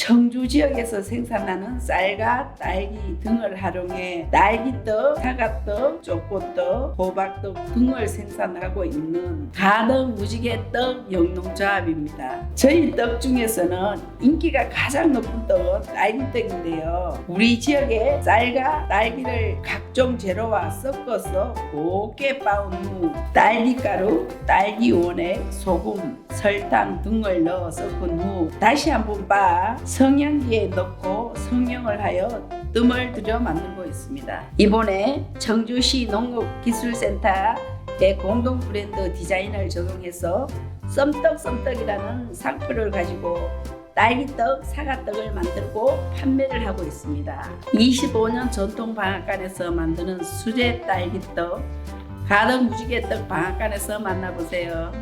청주 지역에서 생산하는 쌀과 딸기 등을 활용해 딸기떡, 사과떡, 쪼꼬떡, 호박떡 등을 생산하고 있는 가덕 무지개떡 영농조합입니다. 저희 떡 중에서는 인기가 가장 높은 떡은 딸기떡인데요. 우리 지역의 쌀과 딸기를 각종 재료와 섞어서 곱게 빻은 후 딸기가루, 딸기 원액, 소금, 설탕 등을 넣어 섞은 후 다시 한번 빻아 성형기에 넣고 성형을 하여 뜸을 들여 만들고 있습니다. 이번에 청주시 농업기술센터의 공동 브랜드 디자인을 적용해서 썸떡썸떡이라는 상표를 가지고 딸기떡, 사과떡을 만들고 판매를 하고 있습니다. 25년 전통 방앗간에서 만드는 수제 딸기떡, 가덕 무지개떡 방앗간에서 만나보세요.